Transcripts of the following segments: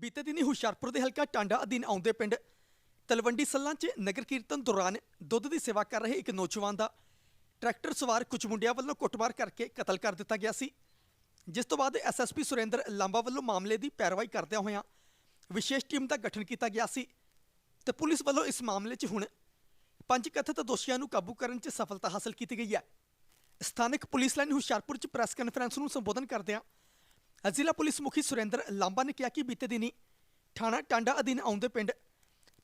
ਬੀਤੇ ਦਿਨੀ ਹੁਸ਼ਿਆਰਪੁਰ ਦੇ ਹਲਕਾ ਟਾਂਡਾ ਅਧੀਨ ਆਉਂਦੇ ਪਿੰਡ ਤਲਵੰਡੀ ਸੱਲਾਂ 'ਚ ਨਗਰ ਕੀਰਤਨ ਦੌਰਾਨ ਦੁੱਧ ਦੀ ਸੇਵਾ ਕਰ ਰਹੇ ਇੱਕ ਨੌਜਵਾਨ ਦਾ ਟਰੈਕਟਰ ਸਵਾਰ ਕੁਝ ਮੁੰਡਿਆਂ ਵੱਲੋਂ ਕੁੱਟਮਾਰ ਕਰਕੇ ਕਤਲ ਕਰ ਦਿੱਤਾ ਗਿਆ ਸੀ, ਜਿਸ ਤੋਂ ਬਾਅਦ ਐਸਐਸਪੀ ਸੁਰਿੰਦਰ ਲਾਂਬਾ ਵੱਲੋਂ ਮਾਮਲੇ ਦੀ ਪੈਰਵਾਈ ਕਰਦਿਆਂ ਹੋਇਆਂ ਵਿਸ਼ੇਸ਼ ਟੀਮ ਦਾ ਗਠਨ ਕੀਤਾ ਗਿਆ ਸੀ ਤੇ ਪੁਲਿਸ ਵੱਲੋਂ ਇਸ ਮਾਮਲੇ 'ਚ ਹੁਣ ਪੰਜ ਕਥਿਤ ਦੋਸ਼ੀਆਂ ਨੂੰ ਕਾਬੂ ਕਰਨ 'ਚ ਸਫਲਤਾ ਹਾਸਲ ਕੀਤੀ ਗਈ ਹੈ। ਸਥਾਨਕ ਪੁਲਿਸ ਲਾਈਨ ਹੁਸ਼ਿਆਰਪੁਰ 'ਚ ਪ੍ਰੈਸ ਕਾਨਫਰੰਸ ਨੂੰ ਸੰਬੋਧਨ ਕਰਦਿਆਂ ਜ਼ਿਲ੍ਹਾ ਪੁਲਿਸ ਮੁਖੀ ਸੁਰਿੰਦਰ ਲਾਂਬਾ ਨੇ ਕਿਹਾ ਕਿ ਬੀਤੇ ਦਿਨੀ ਥਾਣਾ ਟਾਂਡਾ ਅਧੀਨ ਆਉਂਦੇ ਪਿੰਡ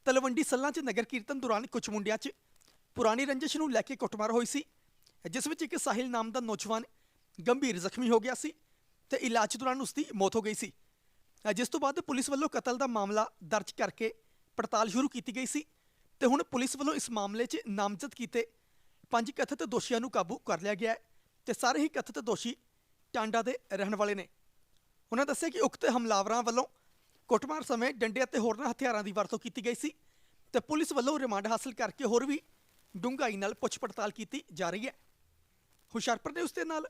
ਤਲਵੰਡੀ ਸੱਲਾਂ 'ਚ ਨਗਰ ਕੀਰਤਨ ਦੌਰਾਨ ਕੁਝ ਮੁੰਡਿਆਂ 'ਚ ਪੁਰਾਣੀ ਰੰਜਿਸ਼ ਨੂੰ ਲੈ ਕੇ ਕੁੱਟਮਾਰ ਹੋਈ ਸੀ, ਜਿਸ ਵਿੱਚ ਇੱਕ ਸਾਹਿਲ ਨਾਮ ਦਾ ਨੌਜਵਾਨ ਗੰਭੀਰ ਜ਼ਖਮੀ ਹੋ ਗਿਆ ਸੀ ਤੇ ਇਲਾਜ ਦੌਰਾਨ ਉਸ ਦੀ ਮੌਤ ਹੋ ਗਈ ਸੀ। ਜਿਸ ਤੋਂ ਬਾਅਦ ਪੁਲਿਸ ਵੱਲੋਂ ਕਤਲ ਦਾ ਮਾਮਲਾ ਦਰਜ ਕਰਕੇ ਪੜਤਾਲ ਸ਼ੁਰੂ ਕੀਤੀ ਗਈ ਸੀ ਤੇ ਹੁਣ ਪੁਲਿਸ ਵੱਲੋਂ ਇਸ ਮਾਮਲੇ 'ਚ ਨਾਮਜ਼ਦ ਕੀਤੇ ਪੰਜ ਕਥਿਤ ਦੋਸ਼ੀਆਂ ਨੂੰ ਕਾਬੂ ਕਰ ਲਿਆ ਗਿਆ ਹੈ ਤੇ ਸਾਰੇ ਹੀ ਕਥਿਤ ਦੋਸ਼ੀ ਟਾਂਡਾ ਦੇ ਰਹਿਣ ਵਾਲੇ ਨੇ। ਉਹਨਾਂ ਦੱਸਿਆ ਕਿ ਉਕਤ ਹਮਲਾਵਰਾਂ ਵੱਲੋਂ ਕੁੱਟਮਾਰ ਸਮੇਂ ਡੰਡੇ ਅਤੇ ਹੋਰਨਾਂ ਹਥਿਆਰਾਂ ਦੀ ਵਰਤੋਂ ਕੀਤੀ ਗਈ ਸੀ ਤੇ ਪੁਲਿਸ ਵੱਲੋਂ ਰਿਮਾਂਡ ਹਾਸਲ ਕਰਕੇ ਹੋਰ ਵੀ ਡੂੰਘਾਈ ਨਾਲ ਪੁੱਛ ਪੜਤਾਲ ਕੀਤੀ ਜਾ ਰਹੀ ਹੈ। ਹੁਸ਼ਿਆਰਪੁਰ ਦੇ ਉਸ ਨਾਲ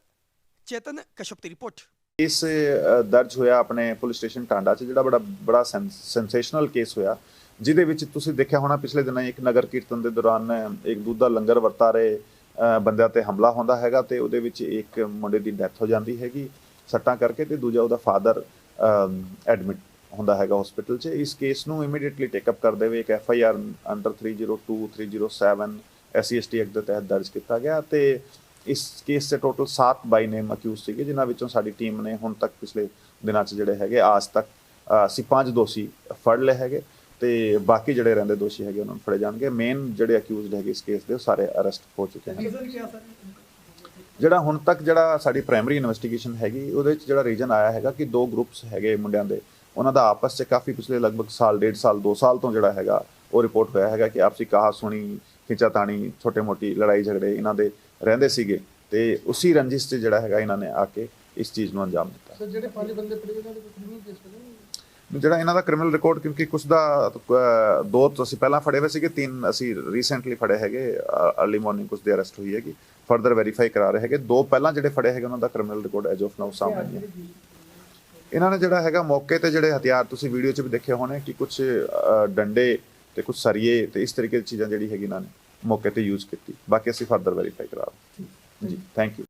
ਚੇਤਨ ਕਸ਼ਪ ਦੀ ਰਿਪੋਰਟ। ਕੇਸ ਦਰਜ ਹੋਇਆ ਆਪਣੇ ਪੁਲਿਸ ਸਟੇਸ਼ਨ ਟਾਂਡਾ 'ਚ ਜਿਹੜਾ ਬੜਾ ਬੜਾ ਸੈਂਸੇਸ਼ਨਲ ਕੇਸ ਹੋਇਆ, ਜਿਹਦੇ ਵਿੱਚ ਤੁਸੀਂ ਦੇਖਿਆ ਹੋਣਾ ਪਿਛਲੇ ਦਿਨਾਂ ਇੱਕ ਨਗਰ ਕੀਰਤਨ ਦੇ ਦੌਰਾਨ ਇੱਕ ਦੁੱਧ ਦਾ ਲੰਗਰ ਵਰਤਾ ਰਹੇ ਬੰਦਿਆਂ ਤੇ ਹਮਲਾ ਹੁੰਦਾ ਹੈਗਾ ਤੇ ਉਹਦੇ ਵਿੱਚ ਇੱਕ ਮੁੰਡੇ ਦੀ ਡੈਥ ਹੋ ਜਾਂਦੀ ਹੈਗੀ। ਸੱਟਾਂ ਕਰਕੇ ਤੇ ਦੂਜਾ ਉਹਦਾ ਫਾਦਰ ਐਡਮਿਟ ਹੁੰਦਾ ਹੈਗਾ ਹਸਪੀਟਲ 'ਚ। ਇਸ ਕੇਸ ਨੂੰ ਇਮੀਡੀਏਟਲੀ ਟੇਕ ਅਪ ਕਰਦੇ ਹੋਏ ਇੱਕ F I R under 302 307 SC ST act ਦੇ ਤਹਿਤ ਦਰਜ ਕੀਤਾ ਗਿਆ ਤੇ ਇਸ ਕੇਸ 'ਚ ਟੋਟਲ 7 ਬਾਈ ਨੇਮ ਅਕਿਊਜ਼ ਸੀਗੇ, ਜਿਨ੍ਹਾਂ ਵਿੱਚੋਂ ਸਾਡੀ ਟੀਮ ਨੇ ਹੁਣ ਤੱਕ ਪਿਛਲੇ ਦਿਨਾਂ 'ਚ ਜਿਹੜੇ ਹੈਗੇ, ਆਜ ਤੱਕ ਅਸੀਂ ਪੰਜ ਦੋਸ਼ੀ ਫੜ ਲਏ ਹੈਗੇ ਤੇ ਬਾਕੀ ਜਿਹੜੇ ਰਹਿੰਦੇ ਦੋਸ਼ੀ ਹੈਗੇ ਉਹਨਾਂ ਨੂੰ ਫੜੇ ਜਾਣਗੇ। ਮੇਨ ਜਿਹੜੇ ਅਕਿਊਜ਼ਡ ਹੈਗੇ ਇਸ ਕੇਸ ਦੇ, ਉਹ ਸਾਰੇ ਅਰੈਸਟ ਹੋ ਚੁੱਕੇ ਹਨ। ਜਿਹੜਾ ਹੁਣ ਤੱਕ ਜਿਹੜਾ ਸਾਡੀ ਪ੍ਰਾਇਮਰੀ ਇਨਵੈਸਟੀਗੇਸ਼ਨ ਹੈਗੀ ਉਹਦੇ ਵਿੱਚ ਜਿਹੜਾ ਰੀਜਨ ਆਇਆ ਹੈਗਾ ਕਿ ਦੋ ਗਰੁੱਪਸ ਹੈਗੇ ਮੁੰਡਿਆਂ ਦੇ। ਉਹਨਾਂ ਦਾ ਆਪਸ 'ਚ ਕਾਫੀ ਪਿਛਲੇ ਲਗਭਗ ਸਾਲ ਡੇਢ ਸਾਲ 2 ਸਾਲ ਤੋਂ ਜਿਹੜਾ ਹੈਗਾ ਉਹ ਰਿਪੋਰਟ ਹੋਇਆ ਹੈਗਾ ਕਿ ਆਪਸੀ ਕਹਾ ਸੁਣੀ ਖਿੱਚਾਤਾਣੀ ਛੋਟੇ ਮੋਟੀ ਲੜਾਈ ਝਗੜੇ ਇਹਨਾਂ ਦੇ ਰਹਿੰਦੇ ਸੀਗੇ। ਤੇ ਉਸੇ ਰੰਜਿਸ਼ 'ਚ ਜਿਹੜਾ ਹੈਗਾ ਇਹਨਾਂ ਨੇ ਆ ਕੇ ਇਸ ਚੀਜ਼ ਨੂੰ ਅੰਜਾਮ ਦਿੱਤਾ। ਸਰ ਜਿਹੜੇ ਪੰਜ ਬੰਦੇ ਫੜੇ ਉਹਨਾਂ ਦੇ ਕ੍ਰਿਮੀਨਲ ਕੇਸ ਪੜੇ ਜਿਹੜਾ ਇਹਨਾਂ ਦਾ ਕ੍ਰਿਮੀਨਲ ਰਿਕਾਰਡ ਕਿਉਂਕਿ ਕੁਝ ਦਾ ਦੋ ਤਾਂ ਅਸੀਂ ਪਹਿਲਾਂ ਫੜੇ ਹੋਏ ਸੀਗੇ ਤਿੰਨ ਅਸੀਂ ਰੀਸੈਂਟਲੀ ਫੜੇ ਹੈਗੇ अर्ਲੀ ਮਾਰਨਿੰਗ ਕੁਝ ਦੇ ਅਰੈਸਟ ਹੋਈ ਹੈਗੀ। ਫਰਦਰ ਵੈਰੀਫਾਈ ਕਰਾ ਰਹੇ ਹੈਗੇ। ਦੋ ਪਹਿਲਾਂ ਜਿਹੜੇ ਫੜੇ ਹੈਗੇ ਉਹਨਾਂ ਦਾ criminal record as of now ਸਾਹਮਣੇ ਹੈ ਇਹਨਾਂ ਨੇ ਜਿਹੜਾ ਹੈਗਾ ਮੌਕੇ ਤੇ ਜਿਹੜੇ ਹਥਿਆਰ ਤੁਸੀਂ ਵੀਡੀਓ 'ਚ ਵੀ ਦੇਖੇ ਹੋਣੇ ਕਿ ਕੁਝ ਡੰਡੇ ਤੇ ਕੁਝ ਸਰੀਏ ਤੇ ਇਸ ਤਰੀਕੇ ਦੀ ਚੀਜ਼ਾਂ ਜਿਹੜੀ ਹੈਗੀ ਇਹਨਾਂ ਨੇ ਮੌਕੇ ਤੇ ਯੂਜ਼ ਕੀਤੀ। ਬਾਕੀ ਅਸੀਂ ਫਰਦਰ ਵੈਰੀਫਾਈ ਕਰਾ ਰਹੇ ਜੀ ਥੈਂਕ ਯੂ